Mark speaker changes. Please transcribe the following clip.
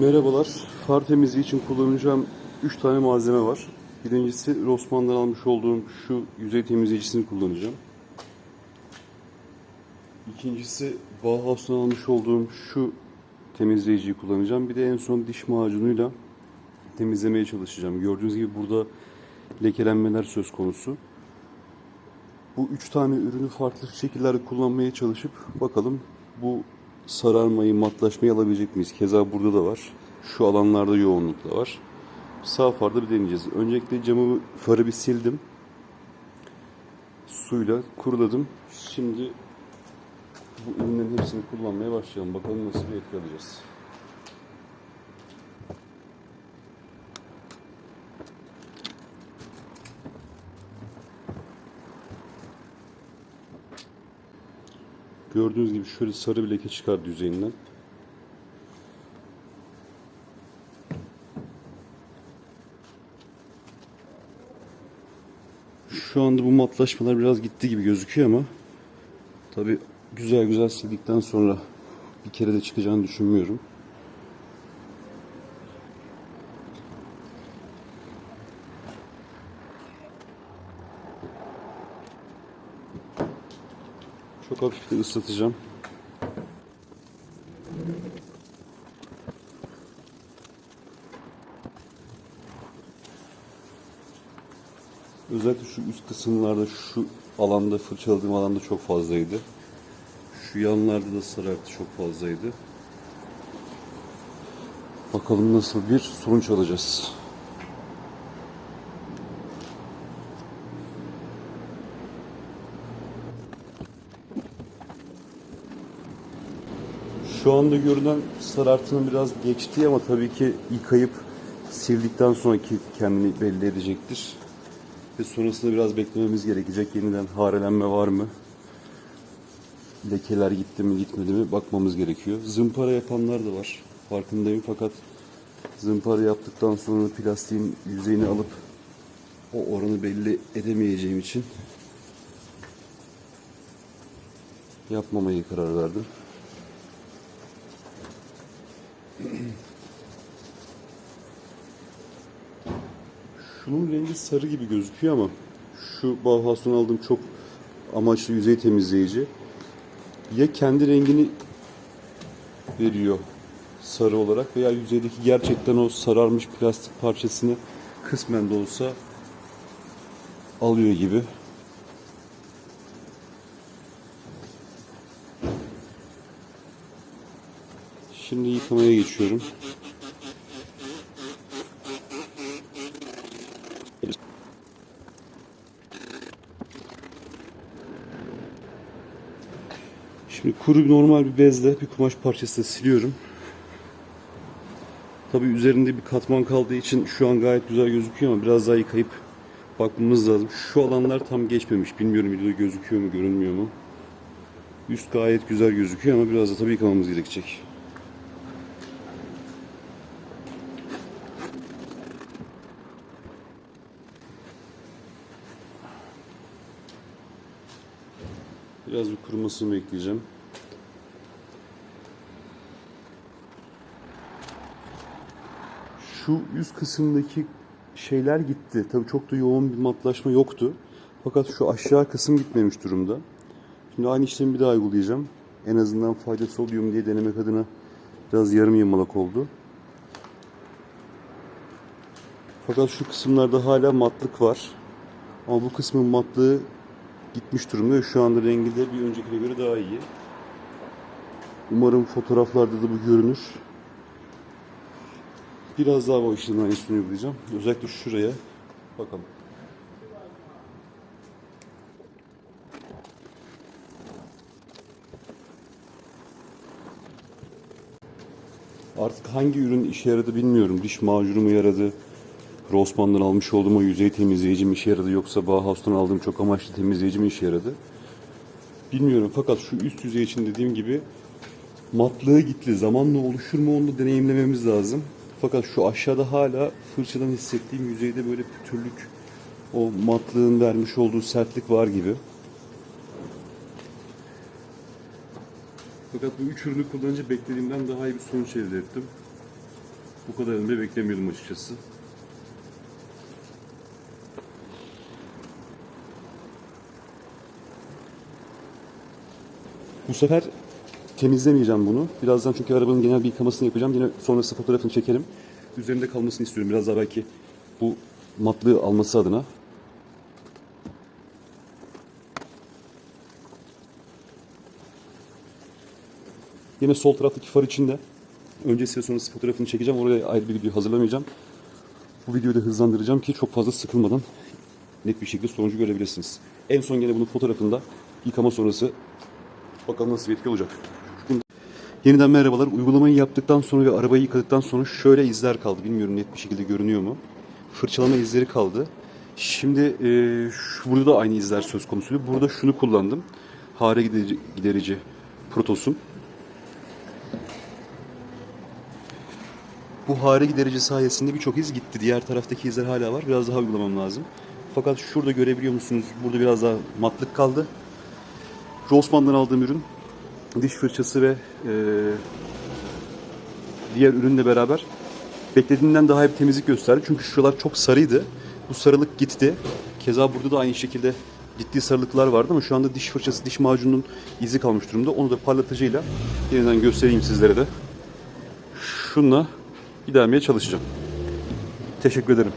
Speaker 1: Merhabalar. Far temizliği için kullanacağım 3 tane malzeme var. Birincisi Rossmann'dan almış olduğum şu yüzey temizleyicisini kullanacağım. İkincisi Bauhaus'tan almış olduğum şu temizleyiciyi kullanacağım. Bir de en son diş macunuyla temizlemeye çalışacağım. Gördüğünüz gibi burada lekelenmeler söz konusu. Bu üç tane ürünü farklı şekillerde kullanmaya çalışıp bakalım bu sararmayı, matlaşmayı alabilecek miyiz? Keza burada da var. Şu alanlarda yoğunlukla var. Sağ farda bir deneyeceğiz. Öncelikle camı, farı bir sildim. Suyla kuruladım. Şimdi bu ürünlerin hepsini kullanmaya başlayalım. Bakalım nasıl bir etki alacağız. Gördüğünüz gibi şöyle sarı bir leke çıkardı yüzeyinden. Şu anda bu matlaşmalar biraz gitti gibi gözüküyor ama tabi güzel güzel sildikten sonra bir kere de çıkacağını düşünmüyorum. Çok hafif de ıslatacağım. Özellikle şu üst kısımlarda şu alanda fırçaladığım alanda çok fazlaydı. Şu yanlarda da sarartı çok fazlaydı. Bakalım nasıl bir sonuç alacağız. Şu anda görünen sarartının biraz geçtiği ama tabii ki yıkayıp sildikten sonraki kendini belli edecektir. Ve sonrasında biraz beklememiz gerekecek. Yeniden harelenme var mı? Lekeler gitti mi gitmedi mi bakmamız gerekiyor. Zımpara yapanlar da var. Farkındayım fakat zımpara yaptıktan sonra plastiğin yüzeyini alıp o oranı belli edemeyeceğim için yapmamaya karar verdim. Şunun rengi sarı gibi gözüküyor ama şu Bauhaus'tan aldığım çok amaçlı yüzey temizleyici ya kendi rengini veriyor sarı olarak veya yüzeydeki gerçekten o sararmış plastik parçasını kısmen de olsa alıyor gibi. Şimdi yıkamaya geçiyorum. Şimdi kuru normal bir bezle bir kumaş parçasıyla siliyorum. Tabi üzerinde bir katman kaldığı için şu an gayet güzel gözüküyor ama biraz daha yıkayıp bakmamız lazım. Şu alanlar tam geçmemiş. Bilmiyorum videoda gözüküyor mu görünmüyor mu. Üst gayet güzel gözüküyor ama biraz da tabii yıkamamız gerekecek. Biraz bir kurumasını bekleyeceğim. Şu üst kısımdaki şeyler gitti. Tabii çok da yoğun bir matlaşma yoktu. Fakat şu aşağı kısım gitmemiş durumda. Şimdi aynı işlemi bir daha uygulayacağım. En azından faydası oluyor mu diye denemek adına biraz yarım yamalak oldu. Fakat şu kısımlarda hala matlık var. Ama bu kısmın matlığı gitmiş durumda şu anda rengi de bir öncekine göre daha iyi. Umarım fotoğraflarda da bu görünür. Biraz daha bu işlemin aynısını uygulayacağım. Özellikle şuraya bakalım. Artık hangi ürün işe yaradı bilmiyorum. Diş macunu mu yaradı? Rossmann'dan almış olduğum o yüzey temizleyici mi işe yaradı yoksa Bauhaus'tan aldığım çok amaçlı temizleyici mi işe yaradı? Bilmiyorum fakat şu üst yüzey için dediğim gibi matlığı gitti. Zamanla oluşur mu onu da deneyimlememiz lazım. Fakat şu aşağıda hala fırçadan hissettiğim yüzeyde böyle pütürlük o matlığın vermiş olduğu sertlik var gibi. Fakat bu üç ürünü kullanınca beklediğimden daha iyi bir sonuç elde ettim. Bu kadarını da beklemiyordum açıkçası. Bu sefer temizlemeyeceğim bunu. Birazdan çünkü arabanın genel bir yıkamasını yapacağım. Yine sonrası fotoğrafını çekerim. Üzerinde kalmasını istiyorum. Biraz daha belki bu matlığı alması adına. Yine sol taraftaki far içinde. Öncesi ve sonrası fotoğrafını çekeceğim. Oraya ayrı bir video hazırlamayacağım. Bu videoyu da hızlandıracağım ki çok fazla sıkılmadan net bir şekilde sonucu görebilirsiniz. En son gene bunun fotoğrafında yıkama sonrası bakalım nasıl bir etki olacak. Yeniden merhabalar. Uygulamayı yaptıktan sonra ve arabayı yıkadıktan sonra şöyle izler kaldı. Bilmiyorum net bir şekilde görünüyor mu? Fırçalama izleri kaldı. Şimdi e, şu, burada da aynı izler söz konusuydu. Burada şunu kullandım. Hare giderici, giderici Protos'un. Bu hare giderici sayesinde birçok iz gitti. Diğer taraftaki izler hala var. Biraz daha uygulamam lazım. Fakat şurada görebiliyor musunuz? Burada biraz daha matlık kaldı. Rossmann'dan aldığım ürün diş fırçası ve e, diğer ürünle beraber beklediğimden daha bir temizlik gösterdi. Çünkü şuralar çok sarıydı. Bu sarılık gitti. Keza burada da aynı şekilde ciddi sarılıklar vardı ama şu anda diş fırçası, diş macununun izi kalmış durumda. Onu da parlatıcıyla yeniden göstereyim sizlere de. Şunla gidermeye çalışacağım. Teşekkür ederim.